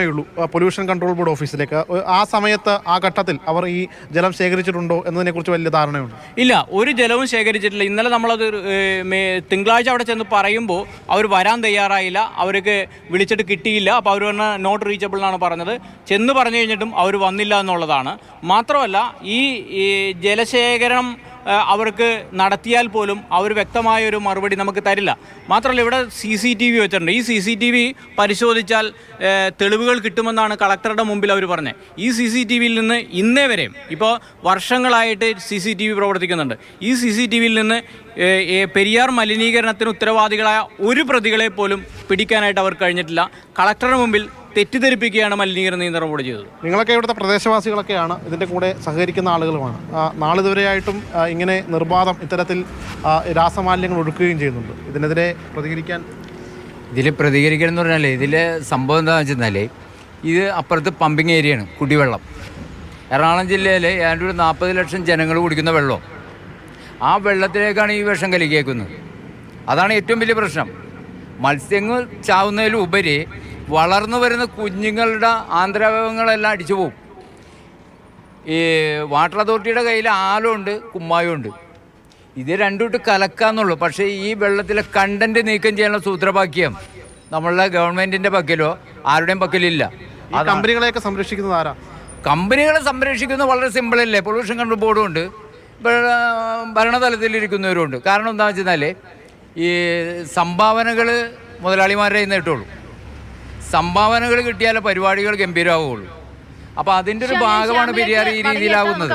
മാത്രമേ ഉള്ളൂ pollution control board ഓഫീസിലേക്ക് ആ- സമയത്ത് ആ ഘട്ടത്തിൽ അവർ ഈ ജലം ശേഖരിച്ചിട്ടുണ്ടോ എന്നതിനെക്കുറിച്ച് വലിയ ധാരണയുണ്ട്. ഇല്ല ഒരു ജലവും ശേഖരിച്ചിട്ടില്ല. ഇന്നലെ നമ്മളത് തിങ്കളാഴ്ച അവിടെ ചെന്ന് പറയുമ്പോൾ അവർ വരാൻ തയ്യാറായില്ല. അവർക്ക് വിളിച്ചിട്ട് കിട്ടിയില്ല. അപ്പോൾ അവർ പറഞ്ഞ നോട്ട് റീച്ചബിൾ എന്നാണ് പറഞ്ഞത്. ചെന്ന് പറഞ്ഞു കഴിഞ്ഞിട്ടും അവർ വന്നില്ല എന്നുള്ളതാണ്. മാത്രമല്ല ഈ ജലശേഖരണം അവർക്ക് നടത്തിയാൽ പോലും അവർ വ്യക്തമായ ഒരു മറുപടി നമുക്ക് തരില്ല. മാത്രമല്ല ഇവിടെ സി സി ടി വി വെച്ചിട്ടുണ്ട്. ഈ സി സി ടി വി പരിശോധിച്ചാൽ തെളിവുകൾ കിട്ടുമെന്നാണ് കളക്ടറുടെ മുമ്പിൽ അവർ പറഞ്ഞത്. ഈ സി സി ടി വിയിൽ നിന്ന് ഇന്നേ വരെയും ഇപ്പോൾ വർഷങ്ങളായിട്ട് സി സി ടി വി പ്രവർത്തിക്കുന്നുണ്ട്. ഈ സി സി ടി വിയിൽ നിന്ന് പെരിയാർ മലിനീകരണത്തിന് ഉത്തരവാദികളായ ഒരു പ്രതികളെ പോലും പിടിക്കാനായിട്ട് അവർ കഴിഞ്ഞിട്ടില്ല. കളക്ടറുടെ മുമ്പിൽ തെറ്റിദ്ധരിപ്പിക്കുകയാണ് മലിനീകരണ നിയന്ത്രണ ബോർഡ് ചെയ്തത്. നിങ്ങളൊക്കെ ഇവിടുത്തെ പ്രദേശവാസികളൊക്കെയാണ് ഇതിന്റെ കൂടെ സഹകരിക്കുന്ന ആളുകളുമാണ്. നാളിതുവരെയായിട്ടും ഇങ്ങനെ നിർബാധം ഇത്തരത്തിൽ രാസമാലിന്യങ്ങൾ ഒഴുക്കുകയും ചെയ്യുന്നുണ്ട്. ഇതിനെതിരെ പ്രതികരിക്കാൻ ഇതിൽ പ്രതികരിക്കണം എന്ന് പറഞ്ഞാൽ ഇതിലെ സംഭവം എന്താണെന്ന് വെച്ചാൽ ഇത് അപ്പുറത്ത് പമ്പിങ് ഏരിയയാണ് കുടിവെള്ളം. എറണാകുളം ജില്ലയിലെ ഏതാണ്ട് ഒരു നാൽപ്പത് ലക്ഷം ജനങ്ങൾ കുടിക്കുന്ന വെള്ളം ആ വെള്ളത്തിലേക്കാണ് ഈ വിഷം കലിക്കേക്കുന്നത് അതാണ് ഏറ്റവും വലിയ പ്രശ്നം. മത്സ്യങ്ങൾ ചാവുന്നതിലും ഉപരി വളർന്നു വരുന്ന കുഞ്ഞുങ്ങളുടെ ആന്ധ്രാവയവങ്ങളെല്ലാം അടിച്ചു പോകും ഈ വാട്ടർ അതോറിറ്റിയുടെ കയ്യിൽ ആലുണ്ട് ഉണ്ട് ഇത് രണ്ടും ഇട്ട് കലക്കാന്നുള്ളൂ. പക്ഷേ ഈ വെള്ളത്തിലെ കണ്ടന്റ് നീക്കം ചെയ്യാനുള്ള സൂത്രവാക്യം നമ്മളുടെ ഗവൺമെന്റിന്റെ പക്കലോ ആരുടെയും പക്കലില്ല. കമ്പനികളെയൊക്കെ സംരക്ഷിക്കുന്നത് ആരാ? കമ്പനികളെ സംരക്ഷിക്കുന്നത് വളരെ സിമ്പിൾ അല്ലേ? പൊല്യൂഷൻ കൺട്രോൾ ബോർഡും ഉണ്ട്. ഭരണ- ഭരണതലത്തിലിരിക്കുന്നവരുണ്ട് കാരണം എന്താണെന്ന് വെച്ചാൽ ഈ സംഭാവനകൾ മുതലാളിമാരുടെ കയ്യിൽ നിന്ന് കിട്ടുള്ളൂ. സംഭാവനകൾ കിട്ടിയാലേ പരിപാടികൾ ഗംഭീരമാവുള്ളൂ അപ്പോൾ അതിന്റെ ഒരു ഭാഗമാണ് ബിരിയാണി ഈ രീതിയിലാവുന്നത്.